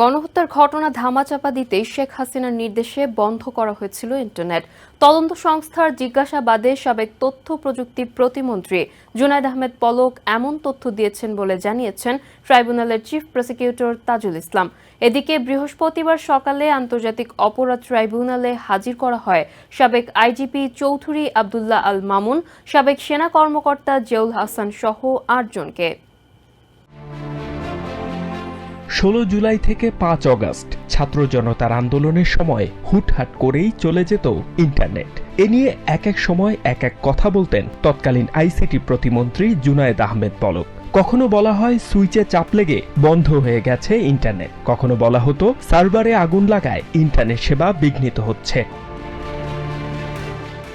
গণহত্যার ঘটনা ধামাচাপা দিতে শেখ হাসিনার নির্দেশে বন্ধ করা হয়েছিল ইন্টারনেট। তদন্ত সংস্থার জিজ্ঞাসাবাদে সাবেক তথ্য প্রযুক্তি প্রতিমন্ত্রী জুনায়দ আহমেদ পলক এমন তথ্য দিয়েছেন বলে জানিয়েছেন ট্রাইব্যুনালের চিফ প্রসিকিউটর তাজুল ইসলাম। এদিকে বৃহস্পতিবার সকালে আন্তর্জাতিক অপরাধ ট্রাইব্যুনালে হাজির করা হয় সাবেক আইজিপি চৌধুরী আবদুল্লাহ আল মামুন, সাবেক সেনা কর্মকর্তা জিয়াউল হাসান সহ আটজনকে। ষোলো জুলাই থেকে পাঁচ অগস্ট ছাত্র জনতার আন্দোলনের সময় হুটহাট করেই চলে যেত ইন্টারনেট। এ নিয়ে এক এক সময় এক এক কথা বলতেন তৎকালীন আইসিটি প্রতিমন্ত্রী জুনায়েদ আহমেদ পলক। কখনো বলা হয় সুইচে চাপ লেগে বন্ধ হয়ে গেছে ইন্টারনেট। কখনো বলা হতো সার্ভারে আগুন লাগায় ইন্টারনেট সেবা বিঘ্নিত হচ্ছে।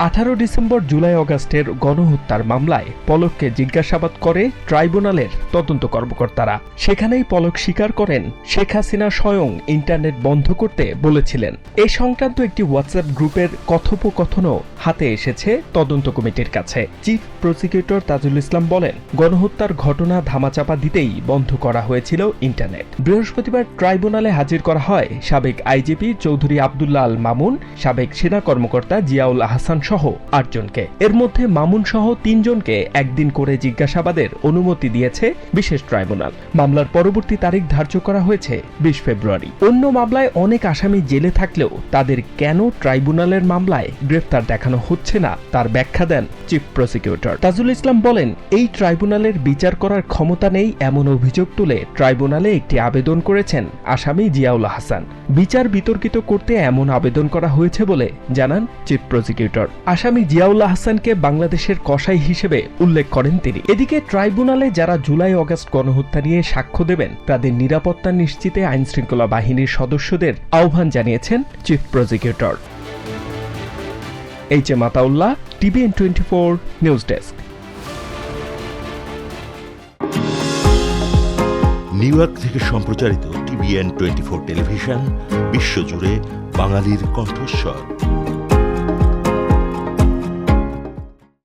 আঠারো ডিসেম্বর জুলাই অগাস্টের গণহত্যার মামলায় পলককে জিজ্ঞাসাবাদ করে ট্রাইব্যুনালের তদন্ত কর্মকর্তারা। সেখানেই পলক স্বীকার করেন, শেখ হাসিনা স্বয়ং ইন্টারনেট বন্ধ করতে বলেছিলেন। এ সংক্রান্ত একটি হোয়াটসঅ্যাপ গ্রুপের কথোপকথনও হাতে এসেছে তদন্ত কমিটির কাছে। চিফ প্রসিকিউটর তাজুল ইসলাম বলেন, গণহত্যার ঘটনা ধামাচাপা দিতেই বন্ধ করা হয়েছিল ইন্টারনেট। বৃহস্পতিবার ট্রাইব্যুনালে হাজির করা হয় সাবেক আইজিপি চৌধুরী আবদুল্লাহ আল মামুন, সাবেক সেনা কর্মকর্তা জিয়াউল আহসান সহ আটজনকে। এর মধ্যে মামুন সহ তিনজনকে একদিন করে জিজ্ঞাসাবাদের অনুমতি দিয়েছে বিশেষ ট্রাইব্যুনাল। মামলার পরবর্তী তারিখ ধার্য করা হয়েছে বিশ ফেব্রুয়ারি। অন্য মামলায় অনেক আসামি জেলে থাকলেও তাদের কেন ট্রাইব্যুনালের মামলায় গ্রেফতার দেখানো হচ্ছে না, তার ব্যাখ্যা দেন চিফ প্রসিকিউটর। তাজুল ইসলাম বলেন, এই ট্রাইব্যুনালের বিচার করার ক্ষমতা নেই এমন অভিযোগ তুলে ট্রাইব্যুনালে একটি আবেদন করেছেন আসামি জিয়াউল হাসান। বিচার বিতর্কিত করতে এমন আবেদন করা হয়েছে বলে জানান চিফ প্রসিকিউটর। আসামি জিয়াউল্লাহ হাসানকে বাংলাদেশের কসাই হিসেবে উল্লেখ করেন তিনি। এদিকে ট্রাইব্যুনালে যারা জুলাই অগস্ট গণহত্যা নিয়ে সাক্ষ্য দেবেন, তাদের নিরাপত্তা নিশ্চিতে আইনশৃঙ্খলা বাহিনীর সদস্যদের আহ্বান জানিয়েছেন chief prosecutor. H M Ataullah TVN twenty four news desk. New York থেকে সম্প্রচারিত টিভিএন টোয়েন্টি ফোর টেলিভিশন, বিশ্বজুড়ে বাঙালির কণ্ঠস্বর।